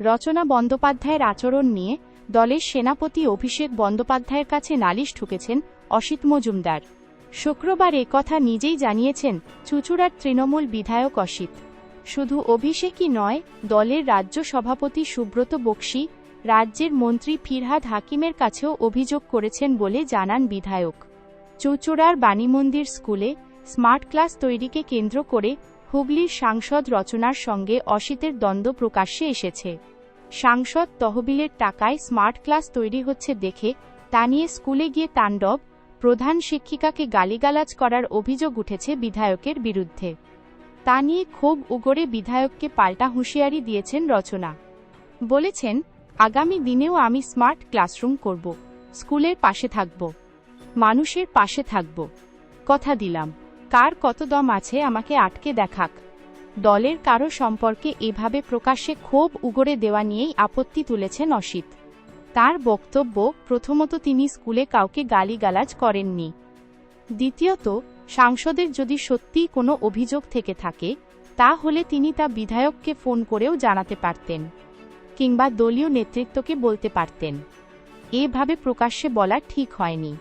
রচনা বন্দ্যোপাধ্যায়ের আচরণ নিয়ে দলের সেনাপতি অভিষেক বন্দ্যোপাধ্যায়ের কাছে নালিশ ঠুকেছেন অসিত মজুমদার। শুক্রবার কথা নিজেই জানিয়েছেন চুচুড়ার তৃণমূল বিধায়ক অসিত। শুধু অভিষেকই নয়, দলের রাজ্য সভাপতি সুব্রত বক্সি, রাজ্যের মন্ত্রী ফিরহাদ হাকিমের কাছেও অভিযোগ করেছেন বলে জানান বিধায়ক। চুচুড়ার বাণীমন্দির স্কুলে স্মার্ট ক্লাস তৈরিকে কেন্দ্র করে হুগলির সাংসদ রচনার সঙ্গে অসিতের দ্বন্দ্ব প্রকাশ্যে এসেছে। সাংসদ তহবিলের টাকায় স্মার্ট ক্লাস তৈরি হচ্ছে দেখে, তা নিয়ে স্কুলে গিয়ে তাণ্ডব, প্রধান শিক্ষিকাকে গালিগালাজ করার অভিযোগ উঠেছে বিধায়কের বিরুদ্ধে। তা নিয়ে ক্ষোভ উগরে বিধায়ককে পাল্টা হুঁশিয়ারি দিয়েছেন রচনা। বলেছেন, আগামী দিনেও আমি স্মার্ট ক্লাসরুম করব, স্কুলের পাশে থাকব, মানুষের পাশে থাকব। কথা দিলাম। কার কত দম আছে আমাকে আটকে দেখাক। দলের কারও সম্পর্কে এভাবে প্রকাশ্যে ক্ষোভ উগরে দেওয়া নিয়েই আপত্তি তুলেছেন অসিত। তার বক্তব্য প্রথমত তিনি স্কুলে কাউকে গালিগালাজ করেননি। দ্বিতীয়ত, সাংসদের যদি সত্যিই কোনো অভিযোগ থেকে থাকে তা হলে তিনি তা বিধায়ককে ফোন করেও জানাতে পারতেন, কিংবা দলীয় নেতৃত্বকে বলতে পারতেন। এভাবে প্রকাশ্যে বলা ঠিক হয়নি।